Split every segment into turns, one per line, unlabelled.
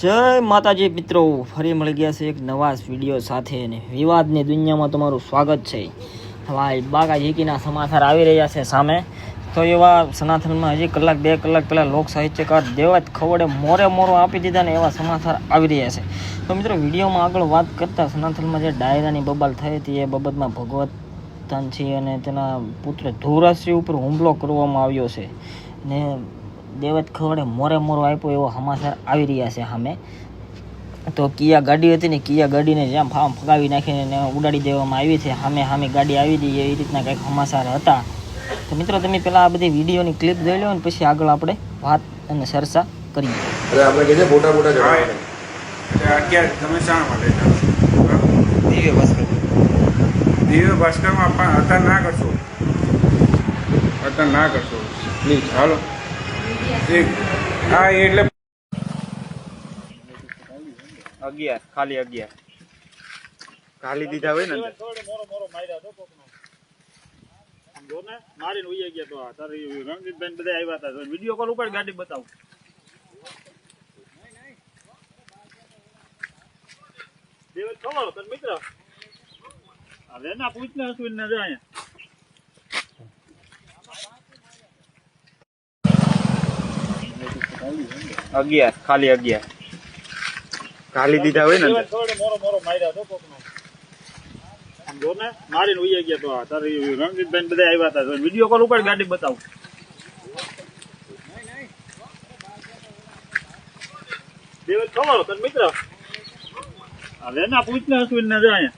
જય માતાજી મિત્રો, ફરી મળી ગયા છે એક નવા વીડિયો સાથે અને વિવાદની દુનિયામાં તમારું સ્વાગત છે. ભાઈ બાગાજીકીના સમાચાર આવી રહ્યા છે સામે. તો એવા સનાતનમાં હજી કલાક, બે કલાક પહેલાં લોક સાહિત્યકાર દેવાજ ખવડે મોરે મોરો આપી દીધા ને એવા સમાચાર આવી રહ્યા છે. તો મિત્રો, વિડીયોમાં આગળ વાત કરતાં સનાતનમાં જે ડાયરાની બબાલ થઈ હતી, એ બાબતમાં ભગવત તાનસિંહ અને તેના પુત્ર ધ્રુવરાજસિંહ ઉપર હુમલો કરવામાં આવ્યો છે. ને દેવત ખવડે મોરે મોરો આપ્યો એવો સમાચાર આવી રહ્યા છે સામે. તો કિયા ગાડી હતી ને કિયા ગાડીને જ્યાં ફામ ફગાવી નાખીને એને ઉડાડી દેવામાં આવી છે સામે સામે ગાડી આવી હતી એવી રીતના કંઈક સમાચાર હતા. તો મિત્રો તમે પહેલાં આ બધી વિડીયોની ક્લિપ જોઈ લો ને પછી આગળ આપણે વાત અને ચર્ચા કરીએ.
અરે આપણે કહીએ મોટા મોટા જણા
એટલે અત્યારે તમે શા માટે
દિવ્ય ભાસ્કર.
દિવ્ય ભાસ્કરમાં પણ અત્યારે ના કરશો. અત્યારે ના કરશો. Please hello. હા એટલે
અગિયાર ખાલી અગિયાર. ખાલી દીધા હોય ને અંદર.
મારીને ઉઈ ગયા તો તારી રણજીતભાઈ બધા આવ્યા હતા વીડિયો કોલ ઉપર ગાડી બતાવું. દેવેશ ખબર? તને મિત્ર? હવે ના પૂછ ને હસવીન ને જાય.
અગિયાર ખાલી અગિયાર. ખાલી દીધા હોય ને
મોરો મોરો માર્યા તો કોકનો. ને મારીને ઉઈ ગયા તો તારી રણજીતભાઈ બધા આવ્યા હતા. વીડિયો કોલ ઉપર ગાડી બતાવું. દેવ ખબર તને મિત્ર? હવે ના પૂછને હસવીન ને જાય.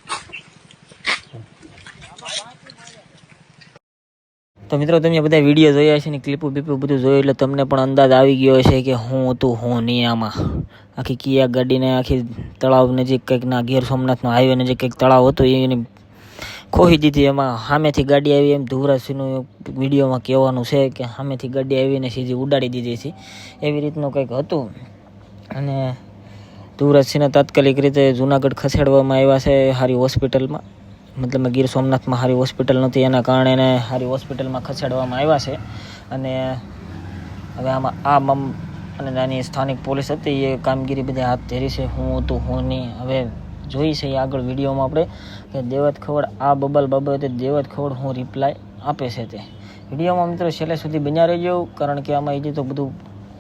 તો મિત્રો તમે બધા વીડિયો જોયા છે ને ક્લિપો બીપો બધું જોયું એટલે તમને પણ અંદાજ આવી ગયો છે કે હું હતું, હું નહીં આમાં. આખી કિયા ગાડીને, આખી તળાવ નજીક કંઈક ના ગીર સોમનાથનો હાઈવે નજીક કંઈક તળાવ હતો, એની ખોહી દીધી એમાં. સામેથી ગાડી આવી એમ ધુવરાજસિંહનું વિડીયોમાં કહેવાનું છે કે સામેથી ગાડી આવીને સીધી ઉડાડી દીધી છે. એવી રીતનું કંઈક હતું. અને ધુવરાજસિંહને તાત્કાલિક રીતે જુનાગઢ ખસેડવામાં આવ્યા છે હારી હોસ્પિટલમાં. મતલબ ગીર સોમનાથમાં સારી હોસ્પિટલ નથી, એના કારણે એને સારી હોસ્પિટલમાં ખસેડવામાં આવ્યા છે. અને હવે આમાં આ મમ અને નાની સ્થાનિક પોલીસ હતી, એ કામગીરી બધી હાથ ધરી છે, હું હતું, હું નહીં. હવે જોઈ છે આગળ વિડીયોમાં આપણે કે દેવત ખવડ, આ બબલ બાબતે દેવત ખવડ હું રિપ્લાય આપે છે તે. વિડીયોમાં મિત્રો છેલ્લે સુધી બન્યા રહેજો, કારણ કે આમાં એ તો બધું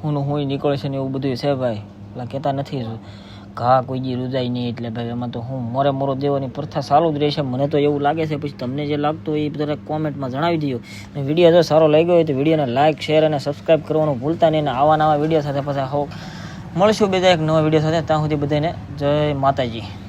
હું હું નીકળે છે ને એવું બધું છે ભાઈ. પેલા કહેતા નથી ઘા કોઈ જી રૂજાય નહીં એટલે ભાઈ એમાં તો હું મોરે મોરો દેવાની પ્રથા ચાલુ જ રહેશે. મને તો એવું લાગે છે, પછી તમને જે લાગતું હોય એ બધા કોમેન્ટમાં જણાવી દો અને વીડિયો જો સારો લાગ્યો હોય તો વિડીયોને લાઇક શેર અને સબસ્ક્રાઈબ કરવાનું ભૂલતા નહીં. અને આવા નવા વીડિયો સાથે પાછા હો મળશું બીજા એક નવા વીડિયો સાથે. ત્યાં સુધી બધાને જય માતાજી.